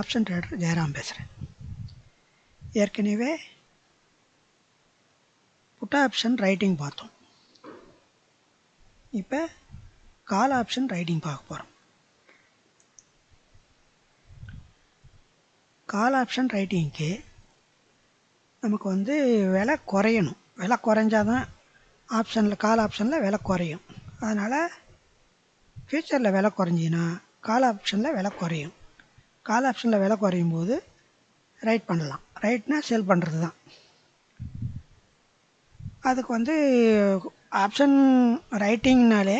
Option trader Jayaram பேசுகிறேன் ஏற்கனவே put option writing பார்த்தோம். இப்போ கால் ஆப்ஷன் ரைட்டிங் பார்க்க போகிறோம் கால் ஆப்ஷன் ரைட்டிங்க்கு நமக்கு வந்து விலை குறையணும். விலை குறைஞ்சாதான் ஆப்ஷனில் கால் ஆப்ஷனில் விலை குறையும். அதனால் ஃப்யூச்சரில் விலை குறைஞ்சின்னா கால் ஆப்ஷனில் விலை குறையும். கால் ஆப்ஷனில் விலை குறையும் போது ரைட் பண்ணலாம் ரைட்னா சேல் பண்ணுறது தான். அதுக்கு வந்து ஆப்ஷன் ரைட்டிங்னாலே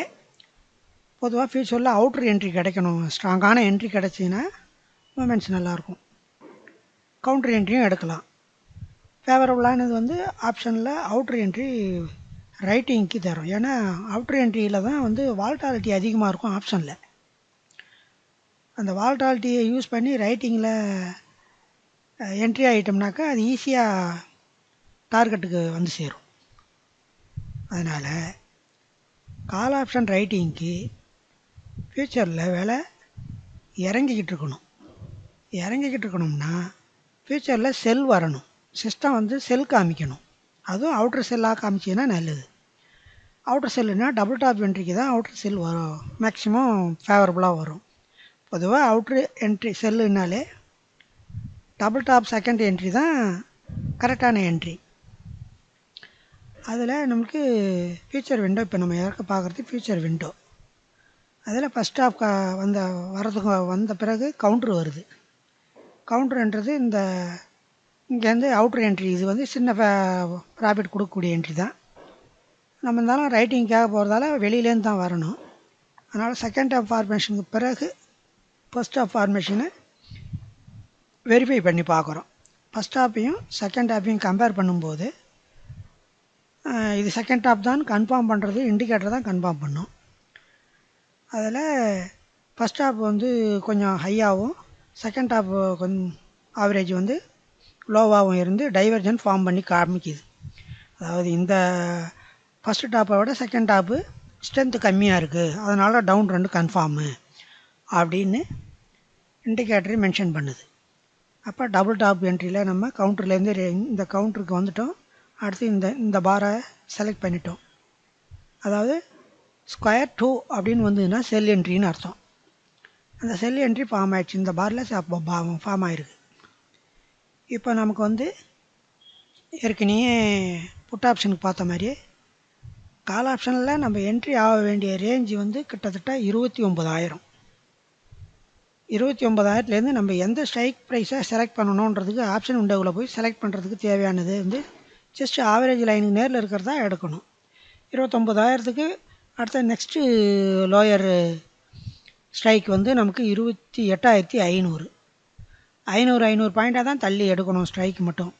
பொதுவாக ஃபியூச்சரில் அவுட்ரு என்ட்ரி கிடைக்கணும். ஸ்ட்ராங்கான என்ட்ரி கிடச்சின்னா மூமெண்ட்ஸ் நல்லாயிருக்கும். கவுண்ட்ரு என்ட்ரியும் எடுக்கலாம். ஃபேவரபுளானது வந்து ஆப்ஷனில் அவுட்ரு என்ட்ரி ரைட்டிங்க்கு தரும். ஏன்னா அவுட்ரு என்ட்ரியில் தான் வந்து வால்டாலிட்டி அதிகமாக இருக்கும் ஆப்ஷனில் அந்த வால்டாலிட்டியை யூஸ் பண்ணி ரைட்டிங்கில் என்ட்ரி ஆகிட்டோம்னாக்கா அது ஈஸியாக டார்கெட்டுக்கு வந்து சேரும். அதனால் கால் ஆப்ஷன் ரைட்டிங்க்கு ஃப்யூச்சரில் விலை இறங்கிக்கிட்டு இருக்கணும். இறங்கிக்கிட்டு இருக்கணும்னா ஃப்யூச்சரில் செல் வரணும். சிஸ்டம் வந்து செல் காமிக்கணும். அதுவும் அவுட்ரு செல்லாக காமிச்சிங்கன்னா நல்லது. அவுட்ரு செல்லுனா டபுள் டாப் என்ட்ரிக்கு தான் அவுட்ரு செல் வரும். மேக்ஸிமம் ஃபேவரபுளாக வரும். பொதுவாக அவுட்ரு என்ட்ரி செல்லுனாலே டபுள் டாப் செகண்ட் என்ட்ரி தான் கரெக்டான என்ட்ரி அதில் நமக்கு ஃபியூச்சர் விண்டோ இப்போ நம்ம இறக்க பார்க்குறது ஃபியூச்சர் விண்டோ அதில் ஃபஸ்ட் ஆஃப் க வந்த வரதுக்கு வந்த பிறகு கவுண்ட்ரு வருது. கவுண்ட்ருன்றது இந்த இங்கேருந்து அவுட்ரு என்ட்ரி இது வந்து சின்ன ப்ராஃபிட் கொடுக்கக்கூடிய என்ட்ரி தான். நம்ம இருந்தாலும் ரைட்டிங்க்காக போகிறதால வெளியிலேருந்து தான் வரணும். அதனால் செகண்ட் ஆஃப் ஃபார்மேஷனுக்கு பிறகு ஃபஸ்ட் ஆஃப் ஃபார்மேஷனை வெரிஃபை பண்ணி பார்க்குறோம். ஃபஸ்ட் ஆப்பையும் செகண்ட் ஆப்பையும் கம்பேர் பண்ணும்போது இது செகண்ட் டாப் தான் கன்ஃபார்ம் பண்ணுறது இண்டிகேட்டர் தான் கன்ஃபார்ம் பண்ணும். அதில் ஃபஸ்ட் ஆப் வந்து கொஞ்சம் ஹையாகவும் செகண்ட் ஆப் கொஞ்சம் ஆவரேஜ் வந்து லோவாகவும் இருந்து டைவர்ஜன் ஃபார்ம் பண்ணி காமிக்குது. அதாவது இந்த ஃபஸ்ட்டு டாப்பை விட செகண்ட் டாப்பு ஸ்ட்ரென்த்து கம்மியாக இருக்குது அதனால் டவுன் ரெண்டு கன்ஃபார்மு அப்படின்னு இண்டிகேட்டரை மென்ஷன் பண்ணுது. அப்போ டபுள் டாப் என்ட்ரியில் நம்ம கவுண்டர்லேருந்து இந்த கவுண்டருக்கு வந்துட்டோம். அடுத்து இந்த இந்த பாரை செலக்ட் பண்ணிட்டோம். அதாவது ஸ்கொயர் டூ அப்படின்னு வந்ததுன்னா செல் என்ட்ரின்னு அர்த்தம். அந்த செல் என்ட்ரி ஃபார்ம் ஆயிடுச்சு. இந்த பாரில் ஃபார்ம் ஆயிருக்கு. இப்போ நமக்கு வந்து ஏற்கனவே புட் ஆப்ஷனுக்கு பார்த்த மாதிரியே கால் ஆப்ஷனில் நம்ம என்ட்ரி ஆக வேண்டிய ரேஞ்சு வந்து கிட்டத்தட்ட இருபத்தி ஒம்பதாயிரம் இருபத்தி ஒம்பதாயிரத்துலேருந்து நம்ம எந்த ஸ்ட்ரைக் ப்ரைஸை செலக்ட் பண்ணணுன்றதுக்கு ஆப்ஷன் உண்டோவில் போய் செலக்ட் பண்ணுறதுக்கு தேவையானது வந்து ஜஸ்ட் ஆவரேஜ் லைனுக்கு நேரில் இருக்கிறதா எடுக்கணும். இருபத்தொம்பதாயிரத்துக்கு அடுத்த நெக்ஸ்ட்டு லோயர் ஸ்ட்ரைக் வந்து நமக்கு இருபத்தி எட்டாயிரத்தி ஐநூறு. ஐநூறு ஐநூறு பாயிண்ட்டாக தான் தள்ளி எடுக்கணும் ஸ்ட்ரைக் மட்டும்.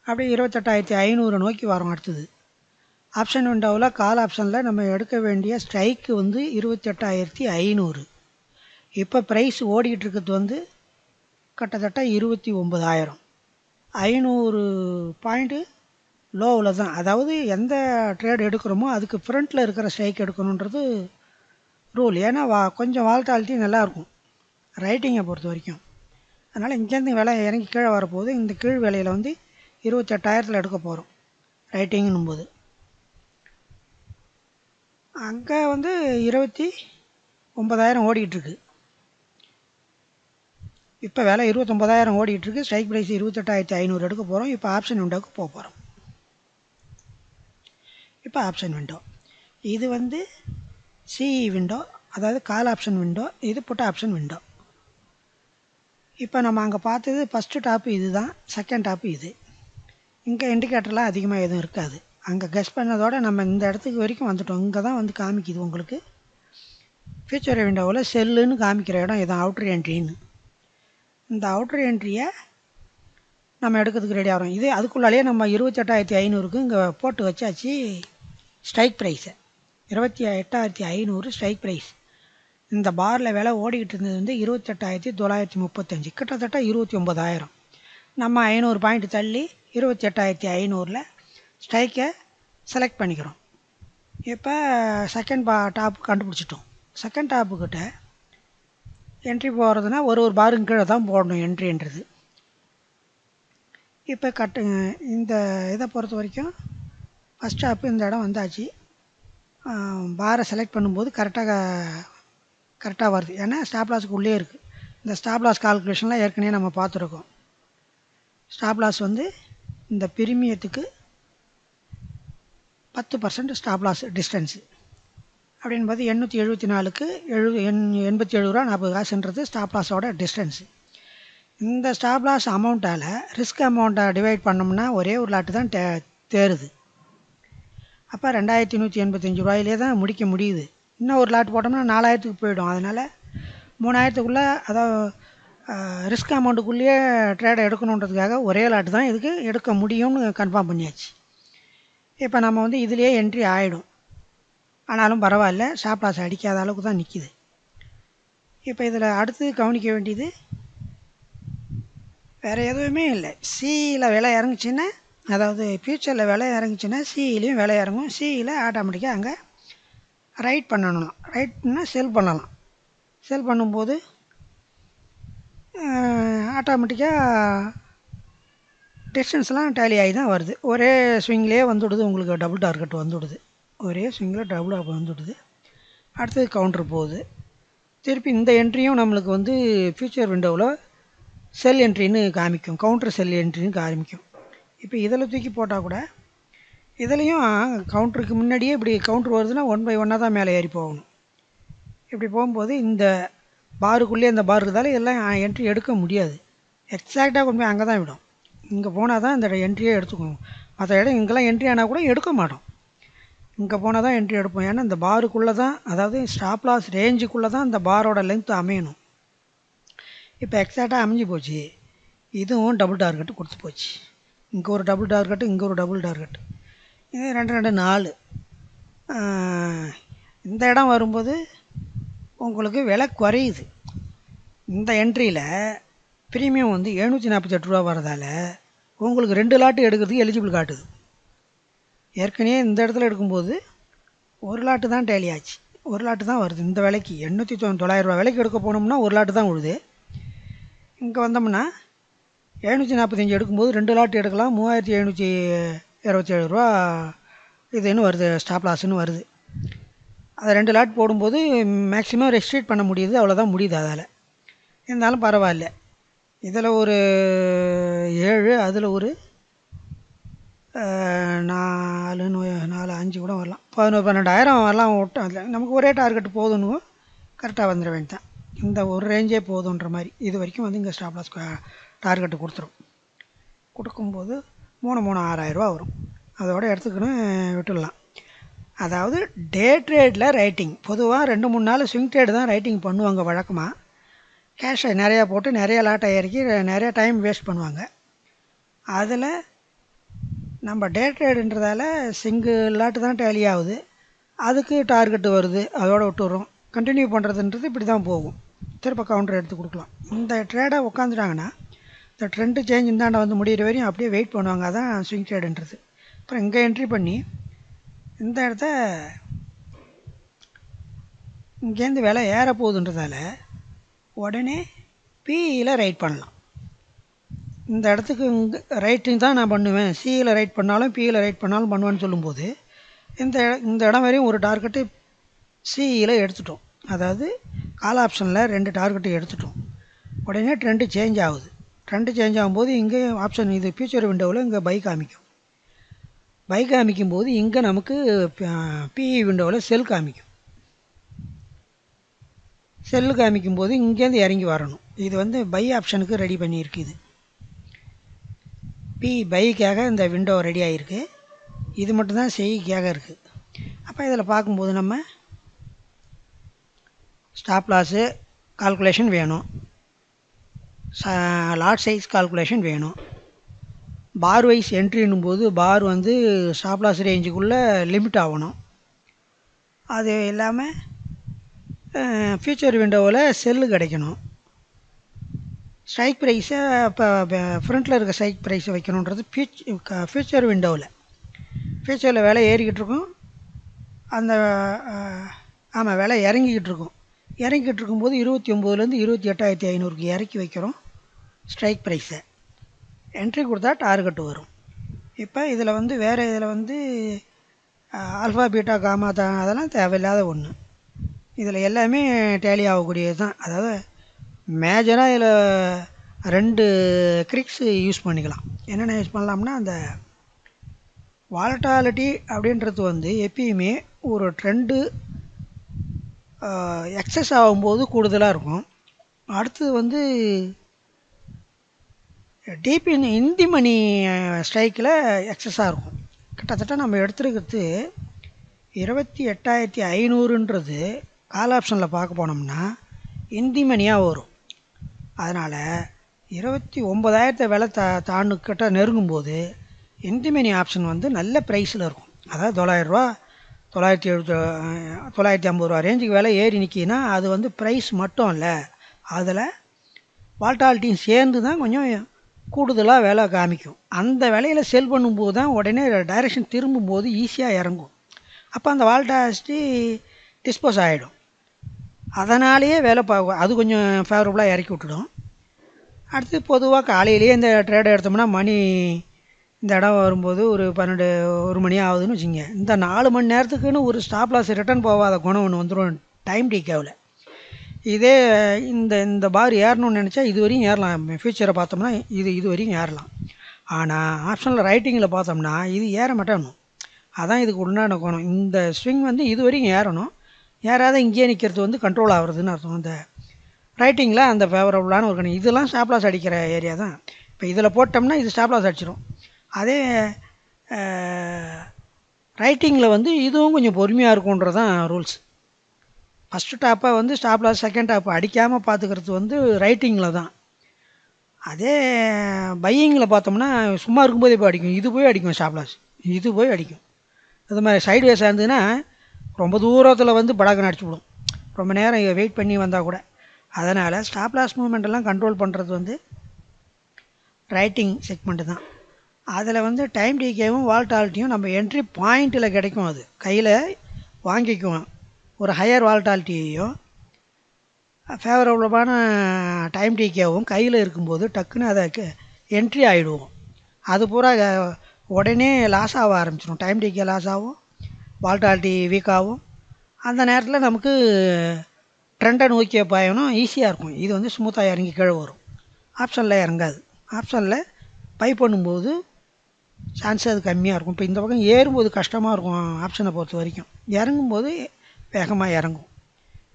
அப்படியே இருபத்தெட்டாயிரத்தி ஐநூறு நோக்கி வரும் அடுத்தது. ஆப்ஷன் விண்டோவில் கால் ஆப்ஷனில் நம்ம எடுக்க வேண்டிய ஸ்ட்ரைக்கு வந்து இருபத்தெட்டாயிரத்தி ஐநூறு. இப்போ ப்ரைஸ் ஓடிக்கிட்டு இருக்கிறது வந்து கிட்டத்தட்ட இருபத்தி ஒம்பதாயிரம் ஐநூறு பாயிண்ட்டு லோவில் தான். அதாவது எந்த ட்ரேட் எடுக்கிறோமோ அதுக்கு ஃப்ரண்ட்டில் இருக்கிற ஸ்ட்ரைக் எடுக்கணுன்றது ரூல் ஏன்னா வா கொஞ்சம் வால்டாலிட்டி நல்லாயிருக்கும் ரைட்டிங்கை பொறுத்த வரைக்கும். அதனால் இங்கேருந்து விலை இறங்கி கீழே வரப்போகுது. இந்த கீழ் விலையில் வந்து இருபத்தெட்டாயிரத்தில் எடுக்க போகிறோம் ரைட்டிங்னும் போது அங்கே வந்து இருபத்தி ஒம்பதாயிரம் ஓடிக்கிட்டுருக்கு இப்போ விலை இருபத்தொம்பதாயிரம் ஓடிட்டுருக்கு ஸ்ட்ரைக் ப்ரைஸ் இருபத்தெட்டாயிரத்தி ஐநூறு எடுக்க போகிறோம் இப்போ ஆப்ஷன் விண்டோக்கு போக போகிறோம் இப்போ ஆப்ஷன் விண்டோ இது வந்து சிஇ விண்டோ அதாவது கால் ஆப்ஷன் விண்டோ இது புட் ஆப்ஷன் விண்டோ இப்போ நம்ம அங்கே பார்த்தது ஃபஸ்ட்டு டாப்பு இது தான் செகண்ட் டாப்பு இது. இங்கே இண்டிகேட்டர்லாம் அதிகமாக எதுவும் இருக்காது. அங்கே கெஸ் பண்ணதோடு நம்ம இந்த இடத்துக்கு வரைக்கும் வந்துட்டோம். இங்கே தான் வந்து காமிக்குது உங்களுக்கு. ஃபியூச்சர் விண்டோவில் செல்லுன்னு காமிக்கிற இடம் இதான் அவுட்ரு என்ட்ரின்னு இந்த அவுட்டர் என்ட்ரியை நம்ம எடுக்கிறதுக்கு ரெடி ஆகிறோம். இதே அதுக்குள்ளாலேயே நம்ம இருபத்தெட்டாயிரத்தி ஐநூறுக்கு இங்கே போட்டு வச்சாச்சு ஸ்ட்ரைக் ப்ரைஸை இருபத்தி எட்டாயிரத்தி ஐநூறு ஸ்ட்ரைக் ப்ரைஸ் இந்த பாரில் விலை ஓடிக்கிட்டு இருந்தது வந்து இருபத்தெட்டாயிரத்தி தொள்ளாயிரத்தி முப்பத்தஞ்சு. கிட்டத்தட்ட இருபத்தி ஒம்பதாயிரம் நம்ம ஐநூறு பாயிண்ட் தள்ளி இருபத்தி எட்டாயிரத்தி ஐநூறில் ஸ்ட்ரைக்கை செலக்ட் பண்ணிக்கிறோம். இப்போ செகண்ட் பா டாப் கண்டுபிடிச்சிட்டோம். செகண்ட் டாப்புக்கிட்ட என்ட்ரி போகிறதுனா ஒரு ஒரு பாருக்கு கீழே தான் போடணும் என்ட்ரின்றது இப்போ கட்டு இந்த இதை பொறுத்த வரைக்கும் ஃபஸ்ட் ஸ்டாப்பு இந்த இடம் வந்தாச்சு. பாரை செலக்ட் பண்ணும்போது கரெக்டாக கரெக்டாக வருது. ஏன்னா ஸ்டாப் லாஸுக்கு உள்ளே இருக்குது இந்த ஸ்டாப் லாஸ் கால்குலேஷன்லாம் ஏற்கனவே நம்ம பார்த்துருக்கோம். ஸ்டாப் லாஸ் வந்து இந்த பிரிமியத்துக்கு பத்து பர்சன்ட் ஸ்டாப் லாஸ் டிஸ்டன்ஸு அப்படின்னு பார்த்து எண்ணூற்றி எழுபத்தி நாலுக்கு எழு எண் எண்பத்தி ஏழு ரூபா நாற்பது காசுன்றது ஸ்டாப் லாஸோட டிஸ்டன்ஸு இந்த ஸ்டாப் லாஸ் அமௌண்ட்டால் ரிஸ்க் அமௌண்ட்டை டிவைட் பண்ணோம்னா ஒரே ஒரு லாட்டு தான் தே தேருது அப்போ ரெண்டாயிரத்தி நூற்றி எண்பத்தஞ்சு ரூபாயிலே தான் முடிக்க முடியுது. இன்னும் ஒரு லாட் போட்டோம்னா நாலாயிரத்துக்கு போயிடும். அதனால் மூணாயிரத்துக்குள்ளே அதாவது ரிஸ்க் அமௌண்ட்டுக்குள்ளேயே ட்ரேடை எடுக்கணுன்றதுக்காக ஒரே லாட்டு தான் இதுக்கு எடுக்க முடியும்னு கன்ஃபார்ம் பண்ணியாச்சு. இப்போ நம்ம வந்து இதுலேயே என்ட்ரி ஆகிடும் ஆனாலும் பரவாயில்ல ஷாப் லாஸ் அடிக்காத அளவுக்கு தான் நிற்கிது இப்போ இதில் அடுத்து கவனிக்க வேண்டியது வேறு எதுவுமே இல்லை. சீயில் விலை இறங்குச்சின்னா அதாவது ஃப்யூச்சரில் விலை இறங்குச்சின்னா சிஇலையும் விலை இறங்கும். சிஇயில் ஆட்டோமேட்டிக்காக அங்கே ரைட் பண்ணணும். ரைட்னா செல் பண்ணலாம். செல் பண்ணும்போது ஆட்டோமேட்டிக்காக டிஸ்டன்ஸ்லாம் டேலி ஆகி தான் வருது. ஒரே ஸ்விங்லேயே வந்துவிடுது உங்களுக்கு டபுள் டார்கெட் வந்துவிடுது ஒரே ஸ்விங்கில் டபுள் வந்துவிடுது அடுத்தது கவுண்ட்ரு போகுது. திருப்பி இந்த என்ட்ரியும் நம்மளுக்கு வந்து ஃபியூச்சர் விண்டோவில் செல் என்ட்ரின்னு காமிக்கும். கவுண்டர் செல் என்ட்ரின்னு காமிக்கும். இப்போ இதில் தூக்கி போட்டால் கூட இதுலேயும் கவுண்டருக்கு முன்னாடியே இப்படி கவுண்ட்ரு வருதுன்னா ஒன் பை ஒன்னாக தான் மேலே ஏறி போகணும். இப்படி போகும்போது இந்த பாருக்குள்ளேயே இந்த பார் இருந்தாலும் எல்லாம் என்ட்ரி எடுக்க முடியாது. எக்ஸாக்டாக கொண்டு போய் அங்கே தான் விடும். இங்கே போனால் தான் இந்த என்ட்ரியே எடுத்துக்கணும். மற்ற இடம் இங்கெல்லாம் என்ட்ரி ஆனால் கூட எடுக்க மாட்டோம். இங்கே போனால் தான் என்ட்ரி எடுப்போம். ஏன்னா இந்த பாருக்குள்ளே தான் அதாவது ஸ்டாப் லாஸ் ரேஞ்சுக்குள்ளே தான் இந்த பாரோட லென்த் அமையணும். இப்போ எக்ஸாக்டாக அமைஞ்சு போச்சு. இதுவும் டபுள் டார்கெட்டு கொடுத்து போச்சு. இங்கே ஒரு டபுள் டார்கெட்டு இங்கே ஒரு டபுள் டார்கெட் இது ரெண்டு ரெண்டு நாலு. இந்த இடம் வரும்போது உங்களுக்கு விலை குறையுது. இந்த என்ட்ரியில் ப்ரீமியம் வந்து எழுநூற்றி நாற்பத்தெட்டு ரூபா வரதால் உங்களுக்கு ரெண்டு லாட்டு எடுக்கிறதுக்கு எலிஜிபிள் காட்டுது. ஏற்கனவே இந்த இடத்துல எடுக்கும்போது ஒரு லாட்டு தான் டேலி ஆச்சு. ஒரு லாட்டு தான் வருது. இந்த விலைக்கு எண்ணூற்றி தொ தொள்ளாயிரரூபா விலைக்கு எடுக்க போனோம்னா ஒரு லாட்டு தான் விழுது இங்கே வந்தோம்னா எழுநூற்றி நாற்பத்தஞ்சு எடுக்கும்போது ரெண்டு லாட்டு எடுக்கலாம். மூவாயிரத்தி எழுநூற்றி இருபத்தி ஏழு ரூபா இதுன்னு வருது ஸ்டாப் லாஸ்ன்னு வருது. அதை ரெண்டு லாட் போடும்போது மேக்ஸிமம் ரெஸ்ட்ரிக்ட் பண்ண முடியுது. அவ்வளோதான் முடியுது அதால். இருந்தாலும் பரவாயில்ல. இதில் ஒரு ஏழு அதில் ஒரு நாலுன்னு நாலு அஞ்சு கூட வரலாம். பதினோரு பன்னெண்டாயிரம் வரலாம் விட்டோம் அதில் நமக்கு ஒரே டார்கெட் போதுன்னு கரெக்டாக வந்துட வேண்டியதான் இந்த ஒரு ரேஞ்சே போதுன்ற மாதிரி. இது வரைக்கும் வந்து இங்கே ஸ்டாப் லாஸ் டார்கெட்டு கொடுத்துரும். கொடுக்கும்போது மூணு மூணு ஆறாயிரரூவா வரும். அதோட எடுத்துக்கணும் விட்டுடலாம். அதாவது டே ட்ரேடில் ரைட்டிங் பொதுவாக ரெண்டு மூணு நாள் ஸ்விங் ட்ரேடு தான் ரைட்டிங் பண்ணுவாங்க வழக்கமாக கேஷை நிறையா போட்டு நிறைய லாட்டை இறக்கி நிறைய டைம் வேஸ்ட் பண்ணுவாங்க. அதில் நம்ம டே ட்ரேடுன்றதால சிங்கிளாட்டு தான் டேலி ஆகுது. அதுக்கு டார்கெட்டு வருது. அதோடு விட்டுறோம். கண்டினியூ பண்ணுறதுன்றது இப்படி தான் போகும். திருப்ப கவுண்டர் எடுத்து கொடுக்கலாம். இந்த ட்ரேடை உட்காந்துட்டாங்கன்னா இந்த ட்ரெண்டு சேஞ்ச் இந்தாண்ட வந்து முடிகிற வரையும் அப்படியே வெயிட் பண்ணுவாங்க. அதான் ஸ்விங் ட்ரேடுன்றது அப்புறம் இங்கே என்ட்ரி பண்ணி இந்த இடத்த இங்கேருந்து விலை ஏற போகுதுன்றதால உடனே பிஇயில் ரைட் பண்ணலாம். இந்த இடத்துக்கு இங்கே ரைட்டிங் தான் நான் பண்ணுவேன். சியில் ரைட் பண்ணாலும் பியில் ரைட் பண்ணாலும் பண்ணுவேன்னு சொல்லும்போது இந்த இந்த இடம் வரையும் ஒரு டார்கெட்டு சிஇயில் எடுத்துட்டோம். அதாவது கால் ஆப்ஷனில் ரெண்டு டார்கெட்டு எடுத்துட்டோம். உடனே ட்ரெண்டு சேஞ்ச் ஆகுது. ட்ரெண்டு சேஞ்ச் ஆகும்போது இங்கே ஆப்ஷன் இது ஃபியூச்சர் விண்டோவில் இங்கே பை காமிக்கும். பை காமிக்கும் போது இங்கே நமக்கு பிஇ விண்டோவில் செல் காமிக்கும். செல்லு காமிக்கும் போது இங்கேருந்து இறங்கி வரணும். இது வந்து பை ஆப்ஷனுக்கு ரெடி பண்ணியிருக்கு இது. பி பைக்காக இந்த விண்டோ ரெடி ஆகிருக்கு இது மட்டும்தான் செய்கைக்காக இருக்குது அப்போ இதில் பார்க்கும்போது நம்ம ஸ்டாப் லாஸு கால்குலேஷன் வேணும். லாட் சைஸ் கால்குலேஷன் வேணும். பார் வைஸ் என்ட்ரின்னும் போது பார் வந்து ஸ்டாப் லாஸ் ரேஞ்சுக்குள்ளே லிமிட் ஆகணும். அது இல்லாமல் ஃபியூச்சர் விண்டோவில் செல்லு கிடைக்கணும். ஸ்ட்ரைக் ப்ரைஸை இப்போ ஃப்ரண்ட்டில் இருக்க ஸ்ட்ரைக் ப்ரைஸை வைக்கணுன்றது ஃபியூச் ஃபியூச்சர் விண்டோவில் ஃபியூச்சரில் விலை ஏறிக்கிட்டு இருக்கும். அந்த ஆமாம் விலை இறங்கிக்கிட்டு இருக்கும். இறங்கிக்கிட்டு இருக்கும்போது இருபத்தி ஒம்போதுலேருந்து இருபத்தி எட்டாயிரத்தி ஐநூறுக்கு இறக்கி வைக்கிறோம் ஸ்ட்ரைக் ப்ரைஸை என்ட்ரி கொடுத்தா டார்கெட் வரும். இப்போ இதில் வந்து வேறு இதில் வந்து ஆல்ஃபா பீட்டா காமா தான் அதெல்லாம் தேவையில்லாத ஒன்று இதில் எல்லாமே டேலி ஆகக்கூடியது தான் அதாவது மேஜராக இதில் ரெண்டு க்ரிக்ஸ் யூஸ் பண்ணிக்கலாம். என்னென்ன யூஸ் பண்ணலாம்னா அந்த வாலட்டாலிட்டி அப்படின்றது வந்து எப்பயுமே ஒரு ட்ரெண்டு எக்ஸஸ் ஆகும்போது கூடுதலாக இருக்கும். அடுத்தது வந்து டிபி இந்தி மணி ஸ்ட்ரைக்கில் எக்ஸஸாக இருக்கும். கிட்டத்தட்ட நம்ம எடுத்துருக்கிறது இருபத்தி எட்டாயிரத்தி ஐநூறுன்றது கால் ஆப்ஷனில் பார்க்க போனோம்னா இந்தி மணியாக வரும். அதனால் இருபத்தி ஒம்பதாயிரத்தை விலை தா தாண்டுக்கிட்ட நெருங்கும்போது இந்தி ஆப்ஷன் வந்து நல்ல ப்ரைஸில் இருக்கும். அதாவது தொள்ளாயிரரூவா தொள்ளாயிரத்தி எழுபத்தி தொள்ளாயிரத்தி ஐம்பது ரூபா ரேஞ்சுக்கு விலை ஏறி நிற்கிதுன்னா அது வந்து ப்ரைஸ் மட்டும் இல்லை. அதில் வால்டாலிட்டியும் சேர்ந்து தான் கொஞ்சம் கூடுதலாக விலை காமிக்கும். அந்த விலையில் செல் பண்ணும்போது தான் உடனே டைரெக்ஷன் திரும்பும்போது ஈஸியாக இறங்கும். அப்போ அந்த வால்டாலிட்டி டிஸ்போஸ் ஆகிடும் அதனாலேயே வேலை பார்க்கும் அது கொஞ்சம் ஃபேவரபுளாக இறக்கி விட்டுடும். அடுத்து பொதுவாக காலையிலேயே இந்த ட்ரேடை எடுத்தோம்னா மணி இந்த இடம் வரும்போது ஒரு பன்னெண்டு ஒரு மணி ஆகுதுன்னு வச்சுங்க. இந்த நாலு மணி நேரத்துக்குன்னு ஒரு ஸ்டாப் லாஸ் ரிட்டர்ன் போகாத குணம் ஒன்று வந்துடும் டைம் டீக்காவில் இதே இந்த இந்த பார் ஏறணும்னு நினச்சா இது வரையும் ஏறலாம். ஃபியூச்சரை பார்த்தோம்னா இது இது வரையும் ஏறலாம். ஆனால் ஆப்ஷனில் ரைட்டிங்கில் பார்த்தோம்னா இது ஏற மாட்டேணும் அதான் இதுக்கு உண்டான குணம். இந்த ஸ்விங் வந்து இது வரையும் ஏறணும். யாராவது இங்கேயே நிற்கிறது வந்து கண்ட்ரோல் ஆகுறதுன்னு அர்த்தம். அந்த ரைட்டிங்கில் அந்த ஃபேவரபுளான ஒரு கணி இதெல்லாம் ஸ்டாப்லாஸ் அடிக்கிற ஏரியா தான். இப்போ இதில் போட்டோம்னா இது ஸ்டாப்லாஸ் அடிச்சிடும் அதே ரைட்டிங்கில் வந்து இதுவும் கொஞ்சம் பொறுமையாக இருக்குன்றது தான் ரூல்ஸ் ஃபஸ்ட்டு டாப்பை வந்து ஸ்டாப்லாஸ் செகண்ட் டாப் அடிக்காமல் பார்த்துக்கிறது வந்து ரைட்டிங்கில் தான். அதே பையிங்கில் பார்த்தோம்னா சும்மா இருக்கும்போதே போய் அடிக்கும். இது போய் அடிக்கும் ஸ்டாப்லாஸ் இது போய் அடிக்கும். இது மாதிரி சைடு வேஸாக இருந்ததுன்னா ரொம்ப தூரத்தில் வந்து படாக்கன்னு அடிச்சு விடும். ரொம்ப நேரம் வெயிட் பண்ணி வந்தால் கூட. அதனால் ஸ்டாப் லாஸ் மூமெண்ட் எல்லாம் கண்ட்ரோல் பண்ணுறது வந்து ரைட்டிங் செக்மெண்ட்டு தான். அதில் வந்து டைம் டிகேவும் வால்டாலிட்டியும் நம்ம என்ட்ரி பாயிண்ட்டில் கிடைக்கும் அது. கையில் வாங்கிக்குவோம். ஒரு ஹையர் வால்டாலிட்டியையும் ஃபேவரபுளமான டைம் டிகேவும் கையில் இருக்கும்போது டக்குன்னு அதை என்ட்ரி ஆகிடுவோம் அது பூரா உடனே லாஸ் ஆக ஆரம்பிச்சிடும் டைம் டிகே லாஸ் ஆகும். வால்டாலிட்டி வீக் அந்த நேரத்தில் நமக்கு ட்ரெண்டை நோக்கிய பயணம் ஈஸியாக இருக்கும். இது வந்து ஸ்மூத்தாக இறங்கி கீழே வரும். ஆப்ஷனில் இறங்காது. ஆப்ஷனில் பை பண்ணும்போது சான்ஸ் அது கம்மியாக இருக்கும். இப்போ இந்த பக்கம் ஏறும்போது கஷ்டமாக இருக்கும் ஆப்ஷனை பொறுத்த வரைக்கும். இறங்கும்போது வேகமாக இறங்கும்.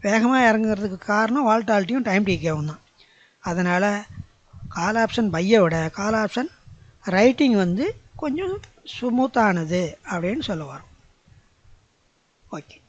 வேகமாக இறங்குறதுக்கு காரணம் வால்டாலிட்டியும் டைம் டீக்காகவும் தான். அதனால் கால் ஆப்ஷன் பையை விட கால் ஆப்ஷன் ரைட்டிங் வந்து கொஞ்சம் ஸ்மூத்தானது அப்படின்னு சொல்ல வரோம். Ótimo.